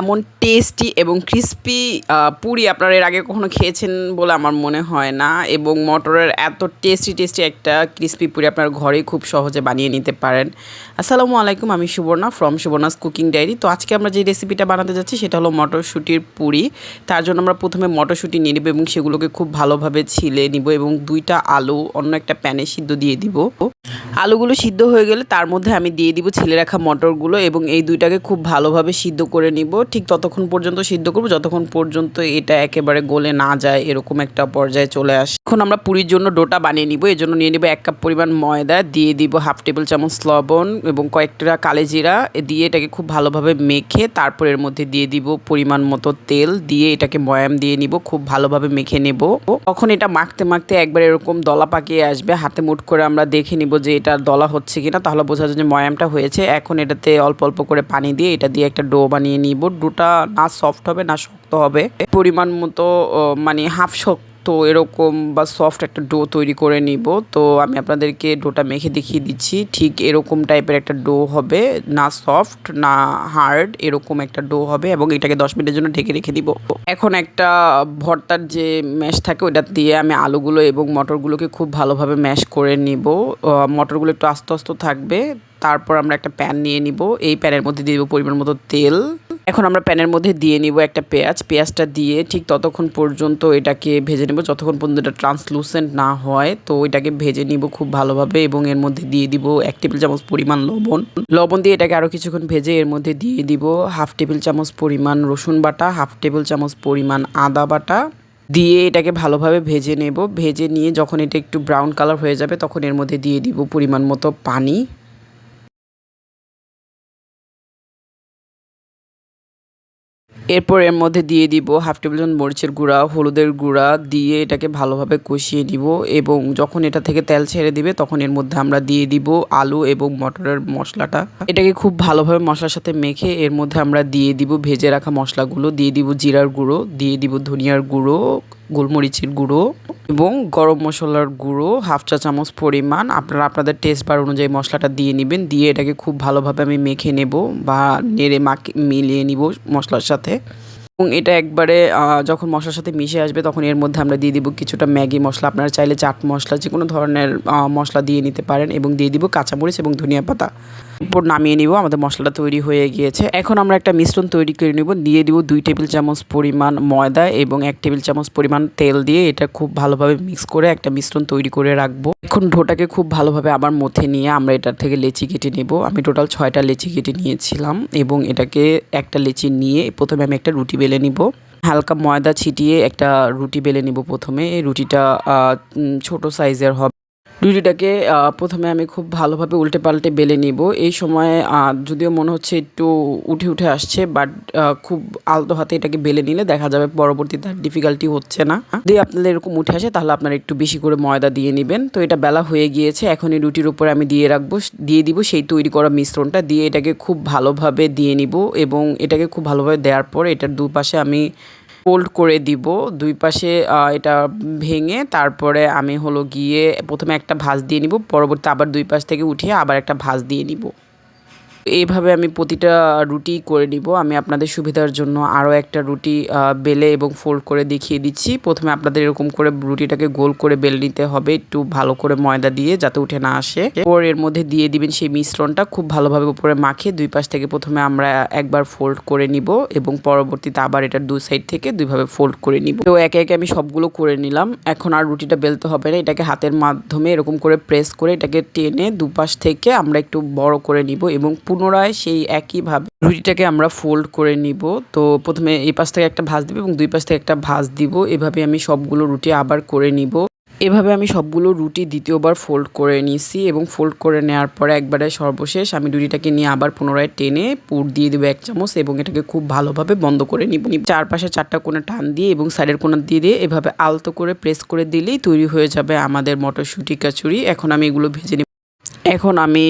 এমন টেস্টি এবং ক্রিস্পি পুরি আপনারা এর আগে কখনো খেয়েছেন বলে আমার মনে হয় না এবং মটরের এত টেস্টি টেস্টি একটা ক্রিস্পি পুরি আপনার ঘরেই খুব সহজে বানিয়ে নিতে পারেন। আসসালামু আলাইকুম, আমি Suborna from Suborna's cooking diary. তো আজকে আমরা যে রেসিপিটা বানাতে যাচ্ছি সেটা হলো মটরশুঁটির পুরি। তার জন্য আমরা প্রথমে মটরশুঁটি নিয়ে নেব এবং সেগুলোকে খুব ভালোভাবে ছিলে নিব এবং দুইটা আলু অন্য একটা প্যানে সিদ্ধ দিয়ে দিব। আলুগুলো সিদ্ধ হয়ে গেলে তার মধ্যে আমি দিয়ে দিব ছিলে রাখা মটরগুলো এবং এই দুইটাকে খুব ভালোভাবে সিদ্ধ করে নিব। ঠিক ততক্ষণ পর্যন্ত সিদ্ধ করব, যতক্ষণ পর্যন্ত এটা একেবারে গলে না যায়, এরকম একটা পর্যায়ে চলে আসে। এখন আমরা পুরীর জন্য ডোটা বানিয়ে নিব এই জন্য নিয়ে নিব এক কাপ পরিমাণ ময়দা, দিয়ে দিব হাফ টেবিল চামচ লবণ এবং কয়েকটা কালেজিরা, দিয়ে এটাকে খুব ভালোভাবে মেখে তারপর এর মধ্যে দিয়ে দিব পরিমাণ মতো তেল, দিয়ে এটাকে ময়াম দিয়ে নিব, খুব ভালোভাবে মেখে নেব। তখন এটা মাখতে মাখতে একবার এরকম দলা পাকিয়ে আসবে, হাতে মুঠ করে আমরা দেখে নিব যে এটা দলা হচ্ছে কিনা, তাহলে বোঝা যায় যে ময়ামটা হয়েছে। এখন এটাতে অল্প অল্প করে পানি দিয়ে এটা দিয়ে একটা ডো বানিয়ে নিব ডোটা না সফট হবে, না শক্ত হবে। পরিমাণ মতো মানে হাফ শক্ত তো এরকম বা সফট একটা ডো তৈরি করে নিব। তো আমি আপনাদেরকে ডোটা মেখে দেখিয়ে দিচ্ছি। ঠিক এরকম টাইপের একটা ডো হবে, না সফট না হার্ড এরকম একটা ডো হবে এবং এটাকে দশ মিনিটের জন্য ঢেকে রেখে দিব। এখন একটা ভর্তার যে ম্যাশ থাকে ওটা দিয়ে আমি আলুগুলো এবং মটরগুলোকে খুব ভালোভাবে ম্যাশ করে নিব। মটরগুলো একটু আস্তে আস্তে থাকবে। তারপর আমরা একটা প্যান নিয়ে নিব। এই প্যানের মধ্যে দিয়ে দেবো পরিমাণ মতো তেল। এখন আমরা প্যানের মধ্যে দিয়ে নিব একটা পেঁয়াজ। পেঁয়াজটা দিয়ে ঠিক ততক্ষণ পর্যন্ত এটাকে ভেজে নেব। যতক্ষণ পর্যন্ত এটা ট্রান্সলুসেন্ট না হয়, তো এটাকে ভেজে নিব খুব ভালোভাবে এবং এর মধ্যে দিয়ে দিব এক টেবিল চামচ পরিমাণ লবণ। লবণ দিয়ে এটাকে আরও কিছুক্ষণ ভেজে এর মধ্যে দিয়ে দিব হাফ টেবিল চামচ পরিমাণ রসুন বাটা, হাফ টেবিল চামচ পরিমাণ আদা বাটা। দিয়ে এটাকে ভালোভাবে ভেজে নেব। ভেজে নিয়ে যখন এটা একটু ব্রাউন কালার হয়ে যাবে, তখন এর মধ্যে দিয়ে দিব পরিমাণ মতো পানি। এরপর এর মধ্যে দিয়ে দিব হাফ টেবিল চামচ মরিচের গুঁড়া, হলুদের গুঁড়া দিয়ে এটাকে ভালোভাবে কষিয়ে দিব এবং যখন এটা থেকে তেল ছেড়ে দিবে তখন এর মধ্যে আমরা দিয়ে দিব আলু এবং মটরের মশলাটা। এটাকে খুব ভালোভাবে মশলার সাথে মেখে এর মধ্যে আমরা দিয়ে দিব ভেজে রাখা মশলাগুলো, দিয়ে দিব জিরার গুঁড়ো, দিয়ে দিব ধনিয়ার গুঁড়ো, গোলমরিচের গুঁড়ো। এবং গরম মশলার গুঁড়ো, হাফ চা চামচ পরিমাণ। আপনারা আপনাদের টেস্ট বার অনুযায়ী মশলাটা দিয়ে নেবেন। দিয়ে এটাকে খুব ভালোভাবে আমি মেখে নেব বা নেড়ে মাখিয়ে মিলিয়ে নিব মশলার সাথে। এবং এটা একবারে যখন মশলার সাথে মিশে আসবে তখন এর মধ্যে আমরা দিয়ে দিব কিছুটা ম্যাগি মশলা। আপনারা চাইলে চাট মশলা যে কোনো ধরনের মশলা দিয়ে নিতে পারেন এবং দিয়ে দিব কাঁচামরিচ এবং ধনিয়া পাতা। এরপর নামিয়ে নিব, আমাদের মশলাটা তৈরি হয়ে গিয়েছে। এখন আমরা একটা মিশ্রণ তৈরি করে নিব। দিয়ে দিব দুই টেবিল চামচ পরিমাণ ময়দা এবং এক টেবিল চামচ পরিমাণ তেল দিয়ে এটা খুব ভালোভাবে মিক্স করে একটা মিশ্রণ তৈরি করে রাখব। এখন ঢোটাকে খুব ভালোভাবে আবার মথে নিয়ে আমরা এটার থেকে লেচি কেটে নেব। আমি টোটাল ছয়টা লেচি কেটে নিয়েছিলাম এবং এটাকে একটা লেচি নিয়ে প্রথমে আমি একটা রুটি বেলে নিব। হালকা ময়দা ছিটিয়ে একটা রুটি বেলে নিব প্রথমে। রুটিটা ছোট সাইজের হবে। রুটিটাকে প্রথমে আমি খুব ভালোভাবে উল্টে পাল্টে বেলে নিব। এই সময় যদিও মনে হচ্ছে একটু উঠে উঠে আসছে, বাট খুব আলতো হাতে এটাকে বেলে নিলে দেখা যাবে পরবর্তীতে আর ডিফিকাল্টি হচ্ছে না। যদি আপনাদের এরকম উঠে আসে, তাহলে আপনারা একটু বেশি করে ময়দা দিয়ে নেবেন। তো এটা বেলা হয়ে গিয়েছে এখন এই রুটির উপরে আমি দিয়ে রাখব দিয়ে দিব সেই তৈরি করা মিশ্রণটা। দিয়ে এটাকে খুব ভালোভাবে দিয়ে নিব এবং এটাকে খুব ভালোভাবে দেওয়ার পর এটার দুপাশে আমি ফোল্ড করে দিব। দুই পাশে এটা ভেঙে তারপরে আমি হলো গিয়ে প্রথমে একটা ভাঁজ দিয়ে নিব পরবর্তী আবার দুই পাশ থেকে উঠিয়ে আবার একটা ভাঁজ দিয়ে নিব। এইভাবে আমি প্রতিটা রুটি করে নিব। আমি আপনাদের সুবিধার জন্য আরও একটা রুটি বেলে এবং ফোল্ড করে দেখিয়ে দিচ্ছি। প্রথমে আপনাদের এরকম করে রুটিটাকে গোল করে বেলে নিতে হবে, একটু ভালো করে ময়দা দিয়ে যাতে উঠে না আসে। ওর এর মধ্যে দিয়ে দিবেন সেই মিশ্রণটা খুব ভালোভাবে উপরে মাখে দুই পাশ থেকে প্রথমে আমরা একবার ফোল্ড করে নিব এবং পরবর্তীতে আবার এটার দুই সাইড থেকে দুইভাবে ফোল্ড করে নিব। তো একে একে আমি সবগুলো করে নিলাম। এখন আর রুটিটা বেলতে হবে না, এটাকে হাতের মাধ্যমে এরকম করে প্রেস করে এটাকে টেনে দুপাশ থেকে আমরা একটু বড় করে নিব এবং পুনরায় সেই একইভাবে রুটিটাকে আমরা ফোল্ড করে নিব। তো প্রথমে এই পাশ থেকে একটা ভাঁজ দিব এবং দুই পাশ থেকে একটা ভাঁজ দিব। এভাবে আমি সবগুলো রুটি আবার করে নিব। এভাবে আমি সবগুলো রুটি দ্বিতীয়বার ফোল্ড করে নিছি এবং ফোল্ড করে নেওয়ার পরে একবারে সর্বশেষ আমি রুটিটাকে নিয়ে আবার পুনরায় টেনে পুর দিয়ে দেবো এক চামচ এবং এটাকে খুব ভালোভাবে বন্ধ করে নিব। চারপাশে চারটা কোণে টান দিয়ে এবং সাইডের কোণা দিয়ে দিয়ে এভাবে আলতো করে প্রেস করে দিলেই তৈরি হয়ে যাবে আমাদের মটরশুঁটি কাচুরি এখন আমি এগুলো ভেজে নিব। এখন আমি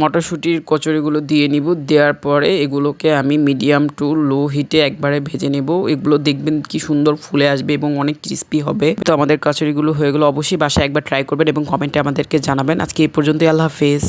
মটরশুঁটির কচুরিগুলো দিয়ে নিব। দেওয়ার পরে এগুলোকে আমি মিডিয়াম টু লো হিটে একবারে ভেজে নেব। এগুলো দেখবেন কি সুন্দর ফুলে আসবে এবং অনেক ক্রিস্পি হবে। তো আমাদের কচুরিগুলো হয়ে গেলো। অবশ্যই বাসায় একবার ট্রাই করবেন এবং কমেন্টে আমাদেরকে জানাবেন। আজকে এই পর্যন্তই। আল্লাহ হাফেজ।